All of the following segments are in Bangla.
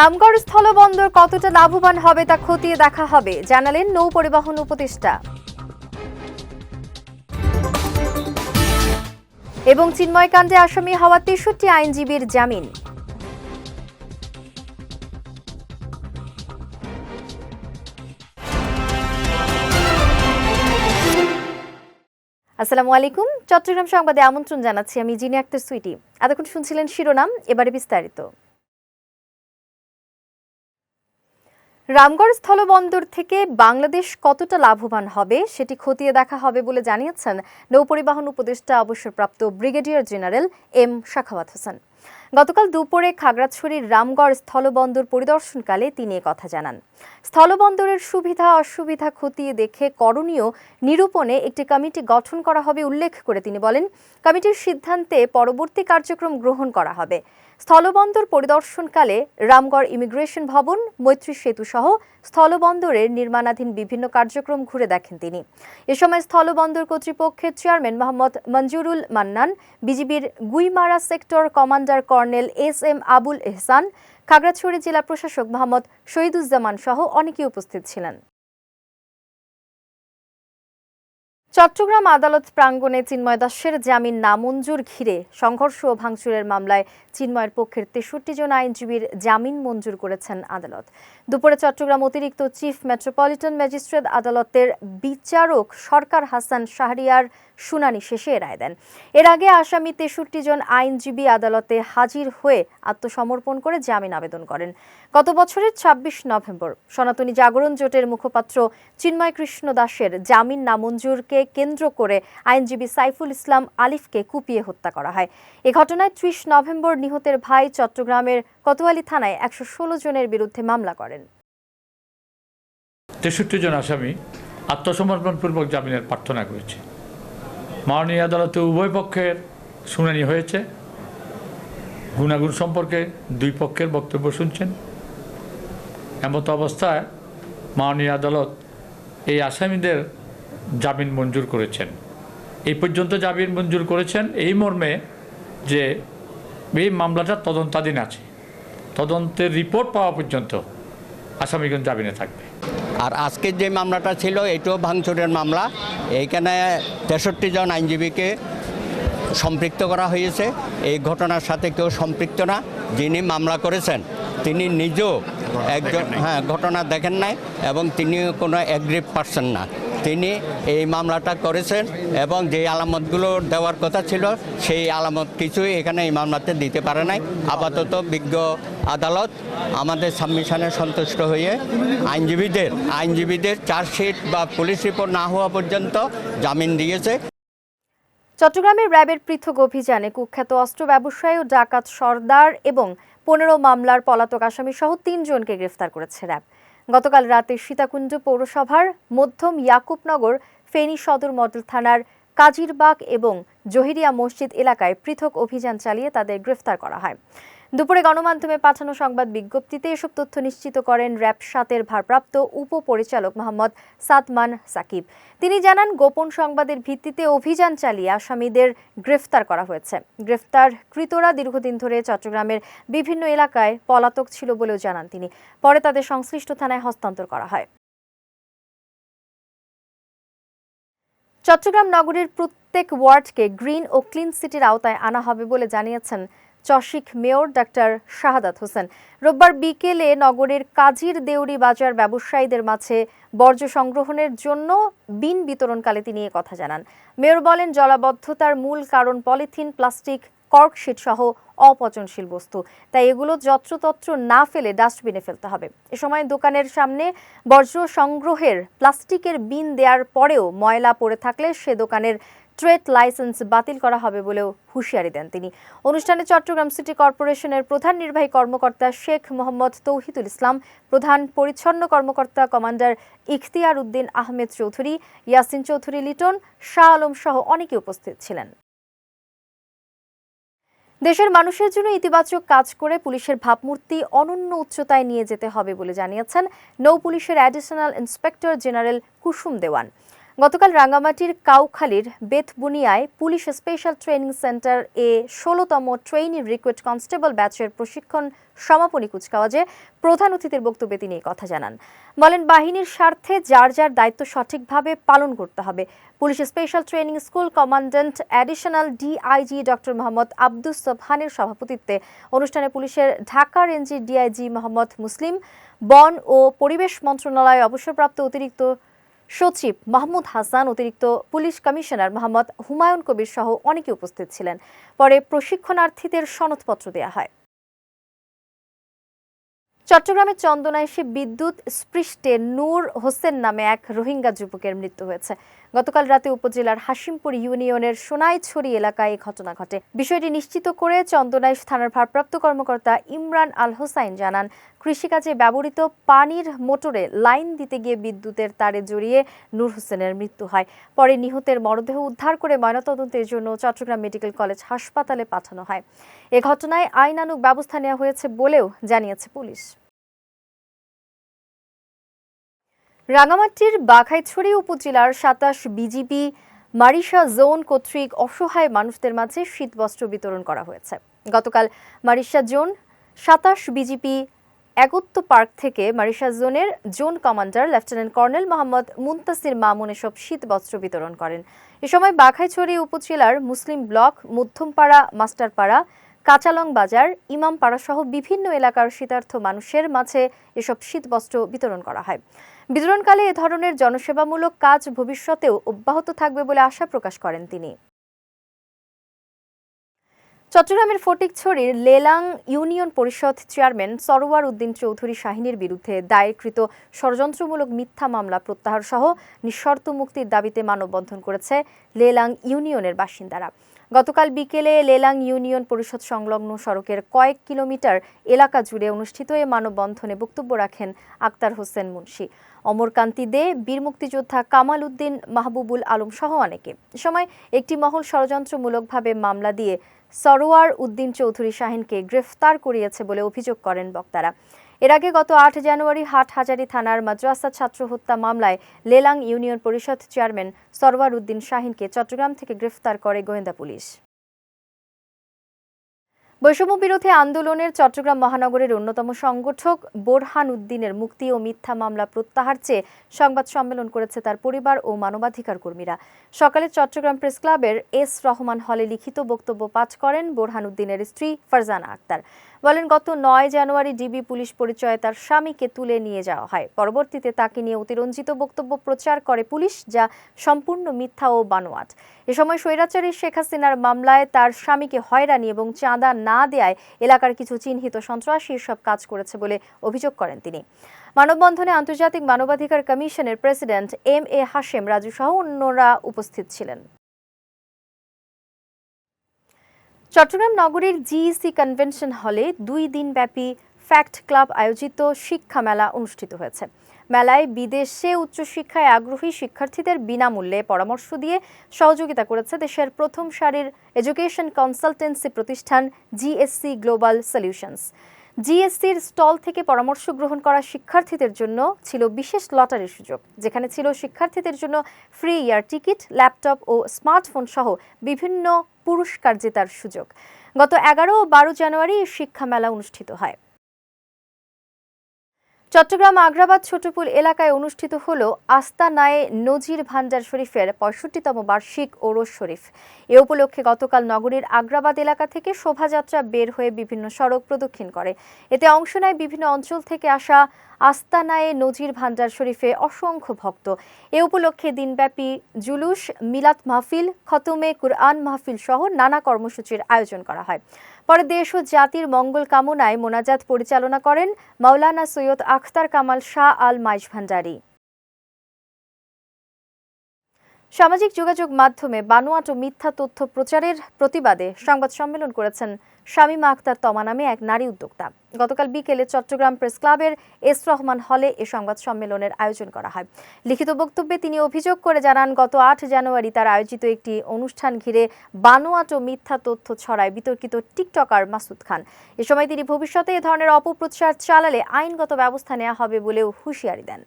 রামগড় স্থলবন্দর কতটা লাভবান হবে তা খতিয়ে দেখা হবে, জানালেন নৌ পরিবহন উপদেষ্টা। এবং চিন্ময় কাণ্ডে আসামি হওয়া তেষট্টি আইনজীবীর জামিন। আসসালামু আলাইকুম। চট্টগ্রাম সংবাদে আমন্ত্রণ জানাচ্ছি আমি জিনি আক্তার সুইটি। এতক্ষণ শুনছিলেন শিরোনাম, এবারে বিস্তারিত। রামগড় স্থলবন্দর থেকে বাংলাদেশ কতটা লাভবান হবে সেটি খতিয়ে দেখা হবে বলে জানিয়েছেন নৌপরিবহন উপদেষ্টা, অবসরপ্রাপ্ত brigadier general M Shakhawat Hossain. গতকাল দুপুরে খাগড়াছড়ির রামগড় স্থলবন্দর পরিদর্শনকালে তিনি কথা জানান। স্থলবন্দরের সুবিধা, অসুবিধা খতিয়ে দেখে করণীয় নিরূপণে একটি কমিটি গঠন করা হবে উল্লেখ করে তিনি বলেন, কমিটির সিদ্ধান্তে পরবর্তী কার্যক্রম গ্রহণ করা হবে। স্থলবন্দর পরিদর্শনকালে রামগড় ইমিগ্রেশন ভবন, মৈত্রী সেতু সহ স্থলবন্দরের নির্মাণাধীন বিভিন্ন কার্যক্রম ঘুরে দেখেন তিনি। এ সময় স্থলবন্দর কর্তৃপক্ষের চেয়ারম্যান মোহাম্মদ মঞ্জুরুল মান্নান, বিজিবির Guimara sector commander colonel S M Abul Ehsan, Khagrachhari জেলা প্রশাসক মোহাম্মদ শহীদুজ্জামান সহ অনেকেই উপস্থিত ছিলেন। চট্টগ্রাম আদালত প্রাঙ্গণে চিন্ময় দাসের জামিন নামঞ্জুর ঘিরে সংঘর্ষ ও ভাঙচুরের মামলায় চিন্ময়ের পক্ষের তেষট্টি জন আইনজীবীর জামিন মঞ্জুর করেছেন আদালত। দুপুরে চট্টগ্রাম অতিরিক্ত চিফ মেট্রোপলিটন ম্যাজিস্ট্রেট আদালতের বিচারক সরকার হাসান শাহরিয়ার শুনানি শেষে রায় দেন। এর আগে আসামি তেষট্টি জন আইনজীবী আদালতে হাজির হয়ে আত্মসমর্পণ করে জামিন আবেদন করেন। গত বছরের ছাব্বিশ নভেম্বর সনাতনী জাগরণ জোটের মুখপাত্র চিন্ময় কৃষ্ণ দাসের জামিন নামঞ্জুরকে কেন্দ্র করে আইনজীবী সাইফুল ইসলাম আলিফকে কুপিয়ে হত্যা করা হয়। এ ঘটনায় ত্রিশ নভেম্বর নিহতের ভাই চট্টগ্রামের কোতোয়ালি থানায় একশো ষোলো জনের বিরুদ্ধে মামলা করেন। তেষট্টি জন আসামি আত্মসমর্পণপূর্বক জামিনের প্রার্থনা করেছে। মাননীয় আদালতে উভয় পক্ষের শুনানি হয়েছে। গুণাগুণ সম্পর্কে দুই পক্ষের বক্তব্য শুনছেন। এমত অবস্থায় মাননীয় আদালত এই আসামিদের জামিন মঞ্জুর করেছেন। এই পর্যন্ত জামিন মঞ্জুর করেছেন এই মর্মে যে এই মামলাটা তদন্তাধীন আছে। তদন্তের রিপোর্ট পাওয়া পর্যন্ত আসামিগণ জামিনে থাকবে। আর আজকের যে মামলাটা ছিল এটাও ভাঙচুরের মামলা। এইখানে তেষট্টি জন আইনজীবীকে সম্পৃক্ত করা হয়েছে। এই ঘটনার সাথে কেউ সম্পৃক্ত না। যিনি মামলা করেছেন তিনি নিজেও একজন হ্যাঁ ঘটনা দেখেন নাই এবং তিনি কোনো অ্যাগ্রিভ পারছেন না। তিনি এই মামলাটা করেছেন এবং যে আলামতগুলো দেওয়ার কথা ছিল, সেই আলামত কিছুই এখানে এই মামলাতে দিতে পারে নাই। আপাতত বিজ্ঞ আদালত আমাদের সাবমিশনে সন্তুষ্ট হয়ে আইনজীবীদের আইনজীবীদের চার্জশিট বা পুলিশ রিপোর্ট না হওয়া পর্যন্ত জামিন দিয়েছে। চট্টগ্রামের র্যাবের পৃথক অভিযানে কুখ্যাত অস্ত্র ব্যবসায়ী ও ডাকাত সর্দার এবং পনেরো মামলার পলাতক আসামি সহ তিনজনকে গ্রেফতার করেছে র্যাব। গতকাল রাতে সীতাকুণ্ড পৌরসভার মধ্যম ইয়াকুবনগর ফেনী সদর মডেল থানার কাজিরবাগ এবং জহিরিয়া মসজিদ এলাকায় পৃথক অভিযান চালিয়ে তাদের গ্রেফতার করা হয়। দুপুরে গণমাধ্যমে পাঠানো সংবাদ বিজ্ঞপ্তিতে এসব তথ্য নিশ্চিত করেন র্যাব সাতের ভারপ্রাপ্ত উপপরিচালক মোহাম্মদ সাদমান সাকিব। তিনি জানান, গোপন সংবাদের ভিত্তিতে অভিযান চালিয়ে আসামিদের গ্রেফতার করা হয়েছে। গ্রেফতার কৃতরা দীর্ঘদিন ধরে চট্টগ্রামের বিভিন্ন এলাকায় পলাতক ছিল বলেও জানান তিনি। পরে তাদের সংশ্লিষ্ট থানায় হস্তান্তর করা হয়। চট্টগ্রাম নগরীর প্রত্যেক ওয়ার্ডকে গ্রিন ও ক্লিন সিটির আওতায় আনা হবে বলে জানিয়েছেন চশিক মেয়র ডাক্তার শাহাদাত হোসেন। রোববার বিকেলে নগরের কাজীর দেউরি বাজার ব্যবসায়ীদের মাঝে বর্জ্য সংগ্রহণের জন্য বিন বিতরণকালে তিনি এ কথা জানান। মেয়র বলেন, জলাবদ্ধতার মূল কারণ পলিথিন, প্লাস্টিক কর্কশিট সহ অপচনশীল বস্তু। তাই এগুলো যত্রতত্র না ফেলে ডাস্টবিনে ফেলতে হবে। এ সময় দোকানের সামনে বর্জ্য সংগ্রহের প্লাস্টিকের বিন দেওয়ার পরেও ময়লা পড়ে থাকলে সে দোকানের ট্রেড লাইসেন্স বাতিল করা হবে বলেও হুঁশিয়ারি দেন তিনি। অনুষ্ঠানে চট্টগ্রাম সিটি কর্পোরেশনের প্রধান নির্বাহী কর্মকর্তা শেখ মোহাম্মদ তৌহিদুল ইসলাম, প্রধান পরিচ্ছন্ন কর্মকর্তা কমান্ডার ইখতিয়ার উদ্দিন আহমেদ চৌধুরী, ইয়াসিন চৌধুরী লিটন, শাহ আলম সহ অনেকে উপস্থিত ছিলেন। দেশের মানুষের জন্য ইতিবাচক কাজ করে পুলিশের ভাবমূর্তি অনন্য উচ্চতায় নিয়ে যেতে হবে বলে জানিয়েছেন নৌ পুলিশের additional inspector general Kusum Dewan. গতকাল রাঙ্গামাটির কাউখালীর বেতবুনিয়ায় পুলিশ স্পেশাল ট্রেনিং সেন্টার এ ষোলোতম ট্রেইনি রিক্রুট কনস্টেবল ব্যাচের প্রশিক্ষণ সমাপনী কুচকাওয়াজে প্রধান অতিথির বক্তব্যে তিনি কথা জানান। বলেন, বাহিনীর স্বার্থে যার যার দায়িত্ব সঠিকভাবে পালন করতে হবে। Police special training school commandant additional DIG doctor Mohammad Abdus সোবহানের সভাপতিত্বে অনুষ্ঠানে পুলিশের ঢাকা রেঞ্জের ডিআইজি মোহাম্মদ মুসলিম, বন ও পরিবেশ মন্ত্রণালয় অবসরপ্রাপ্ত অতিরিক্ত সচিব মাহমুদ হাসান, অতিরিক্ত পুলিশ কমিশনার মোহাম্মদ হুমায়ুন কবির সহ অনেকে উপস্থিত ছিলেন। পরে প্রশিক্ষণার্থীদের সনদপত্র দেওয়া হয়। চট্টগ্রামের চন্দনায় এসে বিদ্যুৎ স্পৃষ্টে নূর হোসেন নামে এক রোহিঙ্গা যুবকের মৃত্যু হয়েছে। গতকাল রাতে উপজেলার হাসিমপুর ইউনিয়নের সোনাইছড়ি এলাকায় এই ঘটনা ঘটে। বিষয়টি নিশ্চিত করে চন্দনাইশ থানার ভারপ্রাপ্ত কর্মকর্তা ইমরান আল হোসাইন জানান, কৃষিকাজে ব্যবহৃত পানির মোটরে লাইন দিতে গিয়ে বিদ্যুতের তারে জড়িয়ে নূর হোসেনের মৃত্যু হয়। পরে নিহতের মরদেহ উদ্ধার করে ময়নাতদন্তের জন্য চট্টগ্রাম মেডিকেল কলেজ হাসপাতালে পাঠানো হয়। এ ঘটনায় আইনানুগ ব্যবস্থা নেওয়া হয়েছে বলেও জানিয়েছে পুলিশ। রাঙামাটির বাঘাইছড়ি উপজেলার সাতাশ বিজিবি মারিশা জোন কর্তৃক অসহায় মানুষদের মাঝে শীতবস্ত্র বিতরণ করা হয়েছে। গতকাল মারিশা জোন সাতাশ বিজিপি একত্ব পার্ক থেকে মারিশা জোনের zone commander lieutenant colonel Mohammad Muntasir Mamun এসব শীতবস্ত্র বিতরণ করেন। এ সময় বাঘাইছড়ি উপজেলার মুসলিম ব্লক, মধ্যমপাড়া, মাস্টারপাড়া, কাঁচালং বাজার, ইমামপাড়া সহ বিভিন্ন এলাকার শীতার্থ মানুষের মাঝে এসব শীতবস্ত্র বিতরণ করা হয়। বিতরণকালে এ ধরনের জনসেবামূলক কাজ ভবিষ্যতেও অব্যাহত থাকবে বলে আশা প্রকাশ করেন তিনি। চট্টগ্রামের ফটিকছড়ির লেলাং ইউনিয়ন পরিষদ চেয়ারম্যান সরোয়ার উদ্দিন চৌধুরী শাহিনীর বিরুদ্ধে দায়েরকৃত ষড়যন্ত্রমূলক মিথ্যা মামলা প্রত্যাহার সহ নিঃশর্ত মুক্তির দাবিতে মানববন্ধন করেছে লেলাং ইউনিয়নের বাসিন্দারা। গতকাল বিকেলে লেলাং ইউনিয়ন পরিষদ সংলগ্ন সড়কের কয়েক কিলোমিটার এলাকা জুড়ে অনুষ্ঠিত এ মানববন্ধনে বক্তব্য রাখেন আক্তার হোসেন মুন্সি। অমরকান্তি দে, বীর মুক্তিযোদ্ধা কামাল উদ্দিন, মাহবুবুল আলম সহ অনেকে। সময় একটি মহল ষড়যন্ত্রমূলকভাবে মামলা দিয়ে সরোয়ার উদ্দিন চৌধুরী শাহিনকে গ্রেফতার করিয়েছে বলে অভিযোগ করেন বক্তারা। এর আগে গত আট জানুয়ারি হাটহাজারী থানার মাদ্রাসা ছাত্র হত্যা মামলায় লেলাং ইউনিয়ন পরিষদ চেয়ারম্যান সরওয়ার উদ্দিন শাহিনকে চট্টগ্রাম থেকে গ্রেফতার করে গোয়েন্দা পুলিশ। বৈষম্য বিরোধী আন্দোলনের চট্টগ্রাম মহানগরের অন্যতম সংগঠক বোরহান উদ্দিনের মুক্তি ও মিথ্যা মামলা প্রত্যাহার চেয়ে সংবাদ সম্মেলন করেছে তার পরিবার ও মানবাধিকার কর্মীরা। সকালে চট্টগ্রাম প্রেস ক্লাবের এস রহমান হলে লিখিত বক্তব্য পাঠ করেন বোরহান উদ্দিনের স্ত্রী ফারজানা আক্তার। বলেন, গত নয় জানুয়ারি ডিবি পুলিশ পরিচয়ে তার স্বামীকে তুলে নিয়ে যাওয়া হয়। পরবর্তীতে তাকে নিয়ে অতিরঞ্জিত বক্তব্য প্রচার করে পুলিশ, যা সম্পূর্ণ মিথ্যা ও বানোয়াট। এ সময় স্বৈরাচারী শেখ হাসিনার মামলায় তার স্বামীকে হয়রানি এবং চাঁদা না দেয়ায় এলাকার কিছু চিহ্নিত সন্ত্রাসী সব কাজ করেছে বলে অভিযোগ করেন তিনি। মানববন্ধনে আন্তর্জাতিক মানবাধিকার কমিশনের president M A Hashem Raju সহ অন্যরা উপস্থিত ছিলেন। চট্টগ্রাম নগরীর জিইসি কনভেনশন হলে দুই দিনব্যাপী ফ্যাক্ট ক্লাব আয়োজিত শিক্ষা মেলা অনুষ্ঠিত হয়েছে। মেলায় বিদেশে উচ্চশিক্ষায় আগ্রহী শিক্ষার্থীদের বিনামূল্যে পরামর্শ দিয়ে সহযোগিতা করেছে দেশের প্রথম সারির এডুকেশন কনসালটেন্সি প্রতিষ্ঠান জিএসসি গ্লোবাল সলিউশনস। জিএসসির স্টল থেকে পরামর্শ গ্রহণ করা শিক্ষার্থীদের জন্য ছিল বিশেষ লটারির সুযোগ, যেখানে ছিল শিক্ষার্থীদের জন্য ফ্রি ইয়ার টিকিট, ল্যাপটপ ও স্মার্টফোন সহ বিভিন্ন পুরস্কার জেতার সুযোগ। গত এগারো ও বারো জানুয়ারি শিক্ষা মেলা অনুষ্ঠিত হয়। চট্টগ্রাম আগ্রাবাদ ছোটপুল এলাকায় অনুষ্ঠিত হল আস্তানায়ে নজির ভান্ডার শরীফের পঁয়ষট্টিতম বার্ষিক ওরস শরীফ। এ উপলক্ষে গতকাল নগরীর আগ্রাবাদ এলাকা থেকে শোভাযাত্রা বের হয়ে বিভিন্ন সড়ক প্রদক্ষিণ করে। এতে অংশ নেয় বিভিন্ন অঞ্চল থেকে আসা আস্তানায়ে নজির ভান্ডার শরীফে অসংখ্য ভক্ত। এ উপলক্ষে দিনব্যাপী জুলুস মিলাত মাহফিল, খতমে কুরআন মাহফিল সহ নানা কর্মসূচির আয়োজন করা হয়। পরে দেশ ও জাতির মঙ্গল কামনায় মোনাজাত পরিচালনা করেন মাওলানা সৈয়দ আখতার কামাল শাহ আল মাইজ ভান্ডারী। সামাজিক যোগাযোগ মাধ্যমে বানোয়াট ও মিথ্যা তথ্য প্রচারের প্রতিবাদে সংবাদ সম্মেলন করেছেন শামীমা আক্তার তমা নামে এক নারী উদ্যোক্তা। গতকাল বিকেলে চট্টগ্রাম প্রেস ক্লাবের এস রহমান হলে এ সংবাদ সম্মেলনের আয়োজন করা হয়। লিখিত বক্তব্যে তিনি অভিযোগ করে জানান, গত আট জানুয়ারি তার আয়োজিত একটি অনুষ্ঠান ঘিরে বানোয়াট ও মিথ্যা তথ্য ছড়ায় বিতর্কিত টিকটকার মাসুদ খান। এ সময় তিনি ভবিষ্যতে এ ধরনের অপপ্রচার চালালে আইনগত ব্যবস্থা নেওয়া হবে বলেও হুঁশিয়ারি দেন।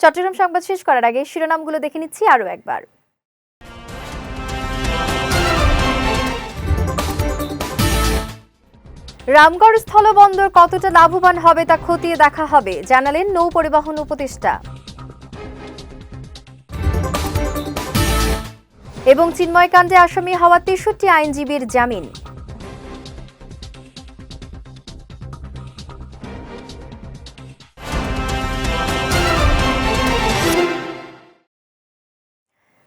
চট্টগ্রাম সংবাদ শেষ করার আগে শিরোনামগুলো দেখে নিচ্ছি আরও একবার। রামগড় স্থলবন্দর কতটা লাভবান হবে তা খতিয়ে দেখা হবে, জানালেন নৌ পরিবহন উপদেষ্টা। এবং চিন্ময়কাণ্ডে আসামি হওয়া তেষট্টি আইনজীবীর জামিন।